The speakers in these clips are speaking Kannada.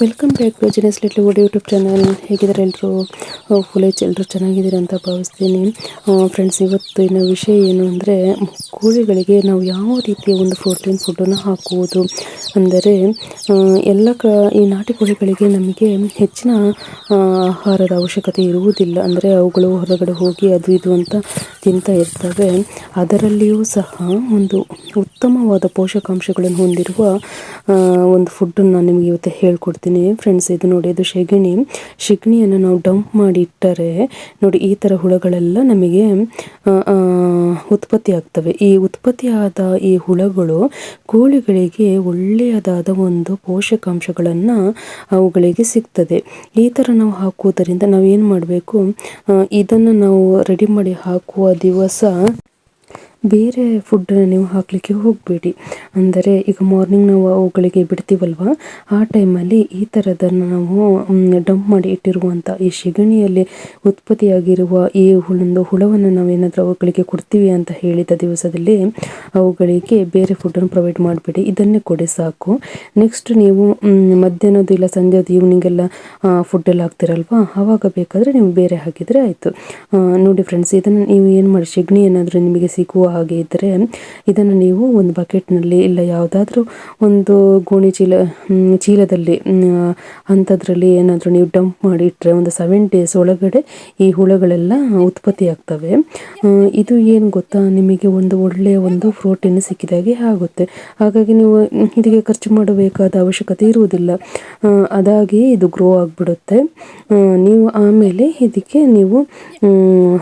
Welcome back genius little wood YouTube channel. ಹೇಗಿದ್ದಾರೆ ಎಲ್ಲರೂ ಫುಲೇಜ್ ಎಲ್ಲರೂ ಚೆನ್ನಾಗಿದ್ದೀರ ಅಂತ ಭಾವಿಸ್ತೀನಿ. ಫ್ರೆಂಡ್ಸ್ ಇವತ್ತಿನ ವಿಷಯ ಏನು ಅಂದರೆ, ಕೋಳಿಗಳಿಗೆ ನಾವು ಯಾವ ರೀತಿಯ ಒಂದು ಪ್ರೋಟೀನ್ ಫುಡ್ಡನ್ನು ಹಾಕುವುದು ಅಂದರೆ ಎಲ್ಲ ಕ, ಈ ನಾಟಿ ಕೋಳಿಗಳಿಗೆ ನಮಗೆ ಹೆಚ್ಚಿನ ಆಹಾರದ ಅವಶ್ಯಕತೆ ಇರುವುದಿಲ್ಲ. ಅಂದರೆ ಅವುಗಳು ಹೊರಗಡೆ ಹೋಗಿ ಅದು ಇದು ಅಂತ ತಿಂತಾ ಇರ್ತವೆ. ಅದರಲ್ಲಿಯೂ ಸಹ ಒಂದು ಉತ್ತಮವಾದ ಪೋಷಕಾಂಶಗಳನ್ನು ಹೊಂದಿರುವ ಒಂದು ಫುಡ್ಡನ್ನು ನಾನು ನಿಮಗೆ ಇವತ್ತು ಹೇಳ್ಕೊಡ್ತೀನಿ. ಫ್ರೆಂಡ್ಸ್ ಇದು ನೋಡಿ, ಇದು ಶೆಗಣಿ. ಶೆಗಣಿಯನ್ನು ನಾವು ಡಂಪ್ ಮಾಡಿ ಇಟ್ಟರೆ ನೋಡಿ, ಈ ಥರ ಹುಳಗಳೆಲ್ಲ ನಮಗೆ ಉತ್ಪತ್ತಿ ಆಗ್ತವೆ. ಈ ಉತ್ಪತ್ತಿಯಾದ ಈ ಹುಳಗಳು ಕೋಳಿಗಳಿಗೆ ಒಳ್ಳೆಯದಾದ ಒಂದು ಪೋಷಕಾಂಶಗಳನ್ನು ಅವುಗಳಿಗೆ ಸಿಗ್ತದೆ. ಈ ಥರ ನಾವು ಹಾಕುವುದರಿಂದ ನಾವು ಏನು ಮಾಡಬೇಕು ಇದನ್ನು ನಾವು ರೆಡಿ ಮಾಡಿ ಹಾಕುವ ದಿವಸ ಬೇರೆ ಫುಡ್ ನೀವು ಹಾಕಲಿಕ್ಕೆ ಹೋಗಬೇಡಿ. ಅಂದರೆ ಈಗ ಮಾರ್ನಿಂಗ್ ನಾವು ಅವುಗಳಿಗೆ ಬಿಡ್ತೀವಲ್ವ? ಆ ಟೈಮಲ್ಲಿ ಈ ಥರದನ್ನು ನಾವು ಡಂಪ್ ಮಾಡಿ ಇಟ್ಟಿರುವಂಥ ಈ ಸೆಗಣಿಯಲ್ಲಿ ಉತ್ಪತ್ತಿಯಾಗಿರುವ ಈ ಹುಳೊಂದು ಹುಳವನ್ನು ನಾವು ಏನಾದರೂ ಅವುಗಳಿಗೆ ಕೊಡ್ತೀವಿ ಅಂತ ಹೇಳಿದ ದಿವಸದಲ್ಲಿ ಅವುಗಳಿಗೆ ಬೇರೆ ಫುಡ್ಡನ್ನು ಪ್ರೊವೈಡ್ ಮಾಡಬೇಡಿ. ಇದನ್ನೇ ಕೊಡಿ ಸಾಕು. ನೆಕ್ಸ್ಟ್ ನೀವು ಮಧ್ಯಾಹ್ನದ್ದು ಇಲ್ಲ ಸಂಜೆದು ಈವ್ನಿಂಗ್ ಎಲ್ಲ ಫುಡ್ಡೆಲ್ಲ ಹಾಕ್ತಿರಲ್ವ? ಆವಾಗ ಬೇಕಾದರೆ ನೀವು ಬೇರೆ ಹಾಕಿದರೆ ಆಯಿತು. ನೋಡಿ ಫ್ರೆಂಡ್ಸ್ ಇದನ್ನು ನೀವು ಏನು ಮಾಡಿ ಸೆಗಣಿ ಏನಾದರೂ ನಿಮಗೆ ಸಿಗುವ ಹಾಗೆ ಇದ್ದರೆ ಇದನ್ನು ನೀವು ಒಂದು ಬಕೆಟ್ನಲ್ಲಿ ಇಲ್ಲ ಯಾವುದಾದ್ರೂ ಒಂದು ಗೋಣಿ ಚೀಲ ಚೀಲದಲ್ಲಿ ಅಂಥದ್ರಲ್ಲಿ ಏನಾದರೂ ನೀವು ಡಂಪ್ ಮಾಡಿ ಇಟ್ಟರೆ ಒಂದು ಸೆವೆನ್ ಡೇಸ್ ಒಳಗಡೆ ಈ ಹುಳಗಳೆಲ್ಲ ಉತ್ಪತ್ತಿ ಆಗ್ತವೆ. ಇದು ಏನು ಗೊತ್ತಾ? ನಿಮಗೆ ಒಂದು ಒಳ್ಳೆಯ ಒಂದು ಪ್ರೋಟೀನ್ ಸಿಕ್ಕಿದಾಗೆ ಆಗುತ್ತೆ. ಹಾಗಾಗಿ ನೀವು ಇದಕ್ಕೆ ಖರ್ಚು ಮಾಡಬೇಕಾದ ಅವಶ್ಯಕತೆ ಇರುವುದಿಲ್ಲ. ಅದಾಗಿ ಇದು ಗ್ರೋ ಆಗಿಬಿಡುತ್ತೆ. ನೀವು ಆಮೇಲೆ ಇದಕ್ಕೆ ನೀವು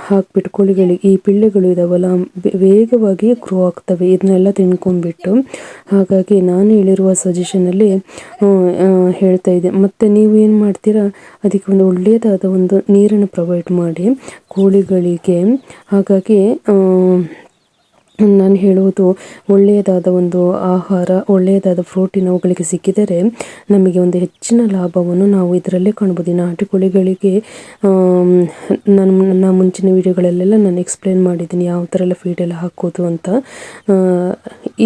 ಹಾಕ್ಬಿಟ್ಟು ಕೋಳಿಗಳಿಗೆ ಈ ಪಿಳ್ಳೆಗಳು ಇದಾವಲ್ಲ ವೇಗವಾಗಿ ಗ್ರೋ ಆಗ್ತವೆ. ಇದನ್ನೆಲ್ಲ ತಿನ್ಕೊಂಡ್ಬಿಟ್ಟು ಹಾಗಾಗಿ ನಾನು ಹೇಳಿರುವ ಸಜೆಷನಲ್ಲಿ ಹೇಳ್ತಾ ಇದ್ದೆ. ಮತ್ತು ನೀವು ಏನು ಮಾಡ್ತೀರಾ? ಅದಕ್ಕೆ ಒಂದು ಒಳ್ಳೆಯದಾದ ಒಂದು ನೀರನ್ನು ಪ್ರೊವೈಡ್ ಮಾಡಿ. ಕೋಳಿಗಳಿಗೆ ಹಾಗಾಗಿ ನಾನು ಹೇಳುವುದು ಒಳ್ಳೆಯದಾದ ಒಂದು ಆಹಾರ, ಒಳ್ಳೆಯದಾದ ಪ್ರೋಟೀನ್ ಅವುಗಳಿಗೆ ಸಿಕ್ಕಿದರೆ ನಮಗೆ ಒಂದು ಹೆಚ್ಚಿನ ಲಾಭವನ್ನು ನಾವು ಇದರಲ್ಲೇ ಕಾಣ್ಬೋದು ನಾಟಿ ಕೋಳಿಗಳಿಗೆ ನಾನು ನನ್ನ ಮುಂಚಿನ ವಿಡಿಯೋಗಳಲ್ಲೆಲ್ಲ ನಾನು ಎಕ್ಸ್ಪ್ಲೇನ್ ಮಾಡಿದ್ದೀನಿ ಯಾವ ಥರ ಎಲ್ಲ ಫೀಡೆಲ್ಲ ಹಾಕೋದು ಅಂತ.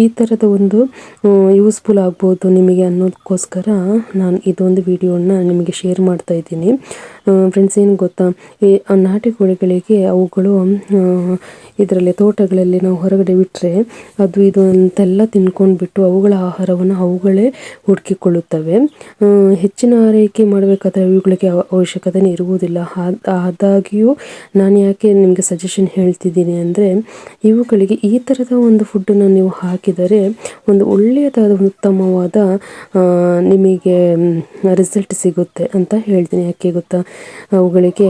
ಈ ಥರದ ಒಂದು ಯೂಸ್ಫುಲ್ ಆಗ್ಬೋದು ನಿಮಗೆ ಅನ್ನೋದಕ್ಕೋಸ್ಕರ ನಾನು ಇದೊಂದು ವಿಡಿಯೋನ ನಿಮಗೆ ಶೇರ್ ಮಾಡ್ತಾ ಇದ್ದೀನಿ. ಫ್ರೆಂಡ್ಸ್ ಏನು ಗೊತ್ತಾ? ಈ ನಾಟಿ ಕೋಳಿಗಳಿಗೆ ಅವುಗಳು ಇದರಲ್ಲಿ, ತೋಟಗಳಲ್ಲಿ ನಾವು ಹೊರಗಡೆ ಬಿಟ್ಟರೆ ಅದು ಇದು ಅಂತೆಲ್ಲ ತಿನ್ಕೊಂಡ್ಬಿಟ್ಟು ಅವುಗಳ ಆಹಾರವನ್ನು ಅವುಗಳೇ ಹುಡುಕಿಕೊಳ್ಳುತ್ತವೆ. ಹೆಚ್ಚಿನ ಆರೈಕೆ ಮಾಡಬೇಕಾದ್ರೆ ಅವುಗಳಿಗೆ ಅವಶ್ಯಕತೆ ಇರುವುದಿಲ್ಲ. ಆದಾಗ್ಯೂ ನಾನು ಯಾಕೆ ನಿಮಗೆ ಸಜೆಷನ್ ಹೇಳ್ತಿದ್ದೀನಿ ಅಂದರೆ ಇವುಗಳಿಗೆ ಈ ಥರದ ಒಂದು ಫುಡ್ಡನ್ನು ನೀವು ಹಾಕಿದರೆ ಒಂದು ಒಳ್ಳೆಯದಾದ ಉತ್ತಮವಾದ ನಿಮಗೆ ರಿಸಲ್ಟ್ ಸಿಗುತ್ತೆ ಅಂತ ಹೇಳ್ತೀನಿ. ಯಾಕೆ ಗೊತ್ತಾ? ಅವುಗಳಿಗೆ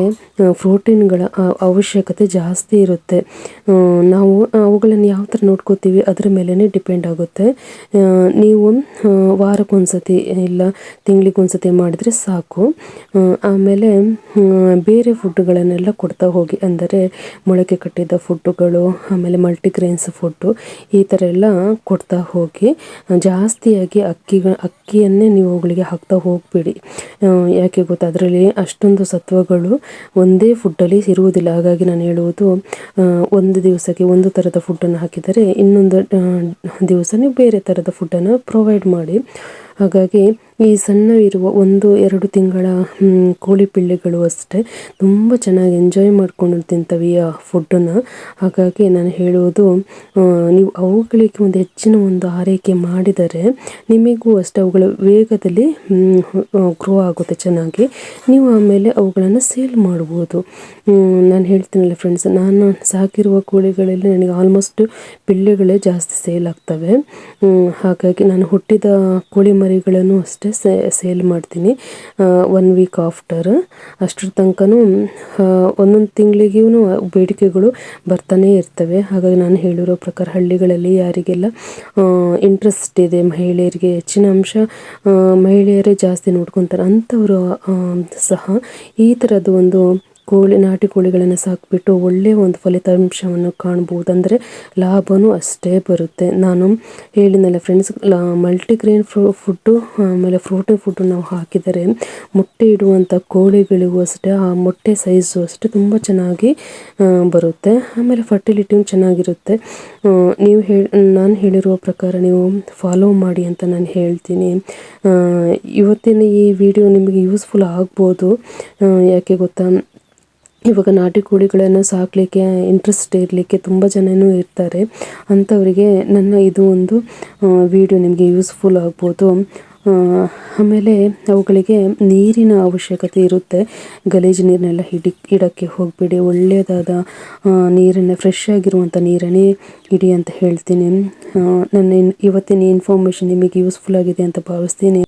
ಪ್ರೋಟೀನ್ಗಳ ಅವಶ್ಯಕತೆ ಜಾಸ್ತಿ ಇರುತ್ತೆ. ನಾವು, ಅವುಗಳನ್ನು ಯಾವ ಥರ ನೋಡ್ಕೋತೀವಿ ಅದರ ಮೇಲೇ ಡಿಪೆಂಡ್ ಆಗುತ್ತೆ. ನೀವು ವಾರಕ್ಕೊಂದ್ಸತಿ ಇಲ್ಲ ತಿಂಗಳಿಗೊಂದ್ಸತಿ ಮಾಡಿದರೆ ಸಾಕು. ಆಮೇಲೆ ಬೇರೆ ಫುಡ್ಗಳನ್ನೆಲ್ಲ ಕೊಡ್ತಾ ಹೋಗಿ, ಅಂದರೆ ಮೊಳಕೆ ಕಟ್ಟಿದ ಫುಡ್ಡುಗಳು, ಆಮೇಲೆ ಮಲ್ಟಿಗ್ರೇನ್ಸ್ ಫುಡ್ಡು, ಈ ಥರ ಎಲ್ಲ ಕೊಡ್ತಾ ಹೋಗಿ, ಜಾಸ್ತಿಯಾಗಿ ಅಕ್ಕಿ ಅಕ್ಕಿಯನ್ನೇ ನೀವು ಅವುಗಳಿಗೆ ಹಾಕ್ತಾ ಹೋಗಬೇಡಿ. ಯಾಕೆ ಗೊತ್ತಾ? ಅದರಲ್ಲಿ ಅಷ್ಟೊಂದು ಸತ್ವಗಳು ಒಂದೇ ಫುಡ್ಡಲ್ಲಿ ಇರುವುದಿಲ್ಲ. ಹಾಗಾಗಿ ನಾನು ಹೇಳುವುದು ಒಂದು ದಿವಸಕ್ಕೆ ಒಂದು ಥರದ ಫುಡ್ಡನ್ನು ಹಾಕಿದರೆ ಇನ್ನೊಂದು ದಿವಸ ನೀವು ಬೇರೆ ಥರದ ಫುಡ್ಡನ್ನು ಪ್ರೊವೈಡ್ ಮಾಡಿ. ಹಾಗಾಗಿ ಈ ಸಣ್ಣವಿರುವ ಒಂದು, ಎರಡು ತಿಂಗಳ ಕೋಳಿ ಪಿಳ್ಳೆಗಳು ಅಷ್ಟೇ. ತುಂಬ ಚೆನ್ನಾಗಿ ಎಂಜಾಯ್ ಮಾಡಿಕೊಂಡು ತಿಂತವೆ ಆ ಫುಡ್ಡನ್ನ ಹಾಗಾಗಿ ನಾನು ಹೇಳುವುದು ನೀವು ಅವುಗಳಿಗೆ ಒಂದು ಹೆಚ್ಚಿನ ಒಂದು ಆರೈಕೆ ಮಾಡಿದರೆ ನಿಮಗೂ ಅಷ್ಟೇ ಅವುಗಳ ವೇಗದಲ್ಲಿ ಗ್ರೋ ಆಗುತ್ತೆ ಚೆನ್ನಾಗಿ. ನೀವು ಆಮೇಲೆ ಅವುಗಳನ್ನು ಸೇಲ್ ಮಾಡ್ಬೋದು. ನಾನು ಹೇಳ್ತೀನಲ್ಲ ಫ್ರೆಂಡ್ಸ್ ನಾನು ಸಾಕಿರುವ ಕೋಳಿಗಳಲ್ಲಿ ನನಗೆ ಆಲ್ಮೋಸ್ಟ್ ಪಿಳ್ಳೆಗಳೇ ಜಾಸ್ತಿ ಸೇಲ್ ಆಗ್ತವೆ. ಹಾಗಾಗಿ ನಾನು ಹುಟ್ಟಿದ ಕೋಳಿ ಮರಿಗಳನ್ನು ಅಷ್ಟೇ ಸೇ ಸೇಲ್ ಮಾಡ್ತೀನಿ. ಒನ್ ವೀಕ್ ಆಫ್ಟರ್ ಅಷ್ಟರ ತನಕನೂ ಒಂದೊಂದು ತಿಂಗಳಿಗೂ ಬೇಡಿಕೆಗಳು ಬರ್ತಾನೆ ಇರ್ತವೆ. ಹಾಗಾಗಿ ನಾನು ಹೇಳಿರೋ ಪ್ರಕಾರ ಹಳ್ಳಿಗಳಲ್ಲಿ ಯಾರಿಗೆಲ್ಲ ಇಂಟ್ರೆಸ್ಟ್ ಇದೆ, ಮಹಿಳೆಯರಿಗೆ ಹೆಚ್ಚಿನ ಅಂಶ ಮಹಿಳೆಯರೇ ಜಾಸ್ತಿ ನೋಡ್ಕೊತಾರೆ ಅಂಥವರು ಸಹ ಈ ಥರದ್ದು ಒಂದು ಕೋಳಿ, ನಾಟಿ ಕೋಳಿಗಳನ್ನು ಸಾಕ್ಬಿಟ್ಟು ಒಳ್ಳೆಯ ಒಂದು ಫಲಿತಾಂಶವನ್ನು ಕಾಣ್ಬೋದು ಅಂದರೆ ಲಾಭನೂ ಅಷ್ಟೇ ಬರುತ್ತೆ. ನಾನು ಹೇಳಿದ್ನಲ್ಲ ಫ್ರೆಂಡ್ಸ್ ಮಲ್ಟಿಗ್ರೇನ್ ಫ್ರೂ ಫುಡ್ಡು ಆಮೇಲೆ ಫ್ರೂಟಿ ಫುಡ್ಡು ನಾವು ಹಾಕಿದರೆ ಮೊಟ್ಟೆ ಇಡುವಂಥ ಕೋಳಿಗಳಿಗೂ ಅಷ್ಟೇ, ಆ ಮೊಟ್ಟೆ ಸೈಜು ಅಷ್ಟೇ ತುಂಬ ಚೆನ್ನಾಗಿ ಬರುತ್ತೆ. ಆಮೇಲೆ ಫರ್ಟಿಲಿಟಿಯೂ ಚೆನ್ನಾಗಿರುತ್ತೆ. ನೀವು ಹೇಳಿ, ನಾನು ಹೇಳಿರುವ ಪ್ರಕಾರ ನೀವು ಫಾಲೋ ಮಾಡಿ ಅಂತ ನಾನು ಹೇಳ್ತೀನಿ. ಇವತ್ತಿನ ಈ ವಿಡಿಯೋ ನಿಮಗೆ ಯೂಸ್ಫುಲ್ ಆಗ್ಬೋದು. ಯಾಕೆ ಗೊತ್ತಾ? ಇವಾಗ ನಾಟಿ ಕೋಳಿಗಳನ್ನು ಸಾಕಲಿಕ್ಕೆ ಇಂಟ್ರೆಸ್ಟ್ ಇರಲಿಕ್ಕೆ ತುಂಬ ಜನನೂ ಇರ್ತಾರೆ. ಅಂಥವರಿಗೆ ನನ್ನ ಇದು ಒಂದು ವಿಡಿಯೋ ನಿಮಗೆ ಯೂಸ್ಫುಲ್ ಆಗ್ಬೋದು. ಆಮೇಲೆ ಅವುಗಳಿಗೆ ನೀರಿನ ಅವಶ್ಯಕತೆ ಇರುತ್ತೆ. ಗಲೀಜು ನೀರನ್ನೆಲ್ಲ ಹಿಡಿ, ಇಡೋಕ್ಕೆ ಹೋಗಬೇಡಿ. ಒಳ್ಳೆಯದಾದ ನೀರನ್ನು ಫ್ರೆಶ್ ಆಗಿರುವಂಥ ನೀರನ್ನೇ ಇಡಿ ಅಂತ ಹೇಳ್ತೀನಿ. ನನ್ನ ಇವತ್ತಿನ ಇನ್ಫಾರ್ಮೇಷನ್ ನಿಮಗೆ ಯೂಸ್ಫುಲ್ ಆಗಿದೆ ಅಂತ ಭಾವಿಸ್ತೀನಿ.